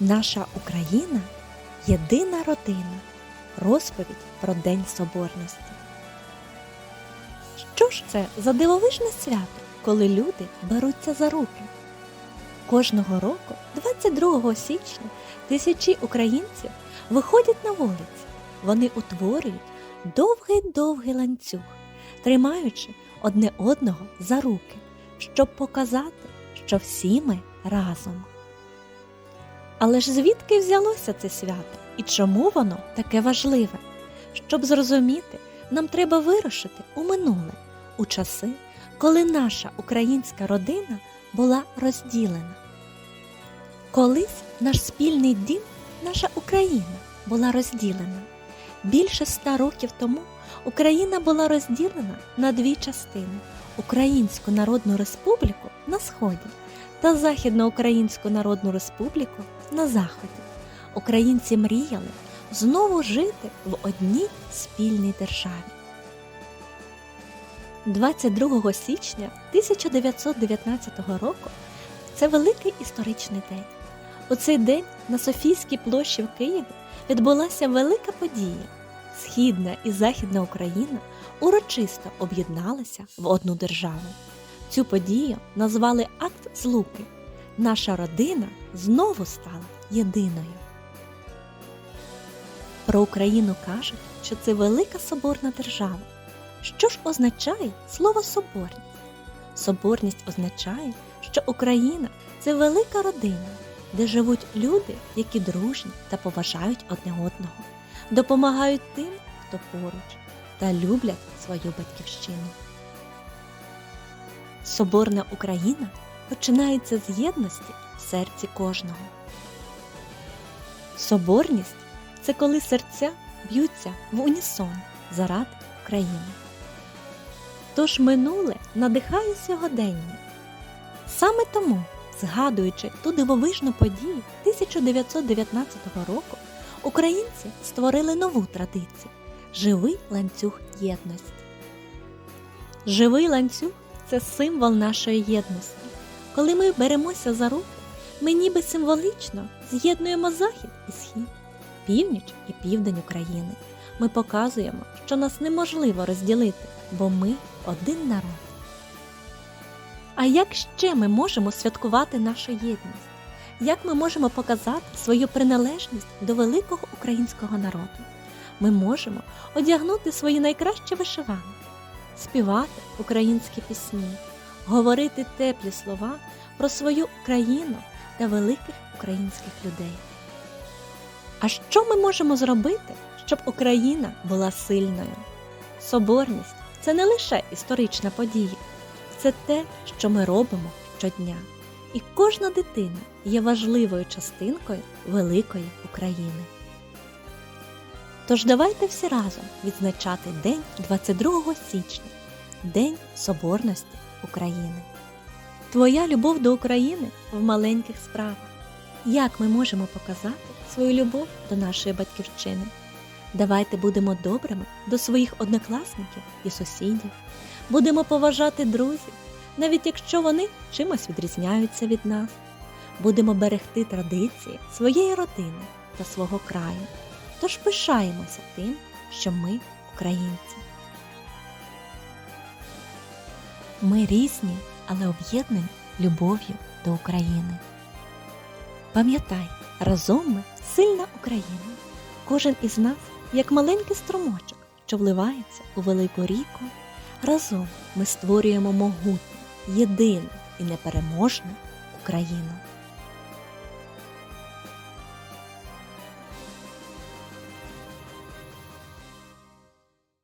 Наша Україна єдина родина. Розповідь про День Соборності. Що ж це за дивовижне свято, коли люди беруться за руки? Кожного року, 22 січня, тисячі українців виходять на вулиці. Вони утворюють довгий-довгий ланцюг, тримаючи одне одного за руки, щоб показати, що всі ми разом. Але ж звідки взялося це свято і чому воно таке важливе? Щоб зрозуміти, нам треба вирушити у минуле, у часи, коли наша українська родина була розділена. Колись наш спільний дім, наша Україна була розділена. Більше ста років тому Україна була розділена на дві частини: Українську Народну Республіку на сході та Західноукраїнську Народну Республіку на заході. Українці мріяли знову жити в одній спільній державі. 22 січня 1919 року це великий історичний день. У цей день на Софійській площі в Києві відбулася велика подія. Східна і Західна Україна урочисто об'єдналися в одну державу. Цю подію назвали Акт Злуки. Наша родина знову стала єдиною. Про Україну кажуть, що це велика соборна держава. Що ж означає слово соборність? Соборність означає, що Україна це велика родина, де живуть люди, які дружні та поважають одне одного, допомагають тим, хто поруч, та люблять свою батьківщину. Соборна Україна починається з єдності в серці кожного. Соборність це коли серця б'ються в унісон заради України. Тож минуле надихає сьогодення. Саме тому, згадуючи ту дивовижну подію 1919 року, українці створили нову традицію живий ланцюг єдності. Живий ланцюг це символ нашої єдності. Коли ми беремося за руки, ми ніби символічно з'єднуємо захід і схід, північ і південь України. Ми показуємо, що нас неможливо розділити, бо ми один народ. А як ще ми можемо святкувати нашу єдність? Як ми можемо показати свою приналежність до великого українського народу? Ми можемо одягнути свої найкращі вишиванки, співати українські пісні, говорити теплі слова про свою країну та великих українських людей. А що ми можемо зробити, щоб Україна була сильною? Соборність це не лише історична подія, це те, що ми робимо щодня. І кожна дитина є важливою частинкою великої України. Тож давайте всі разом відзначати День 22 січня, День Соборності України. Твоя любов до України в маленьких справах. Як ми можемо показати свою любов до нашої батьківщини? Давайте будемо добрими до своїх однокласників і сусідів, будемо поважати друзів, навіть якщо вони чимось відрізняються від нас. Будемо берегти традиції своєї родини та свого краю. Тож пишаємося тим, що ми українці. Ми різні, але об'єднані любов'ю до України. Пам'ятай, разом ми сильна Україна. Кожен із нас як маленький струмочок, що вливається у велику ріку. Разом ми створюємо могутню, єдину і непереможну Україну.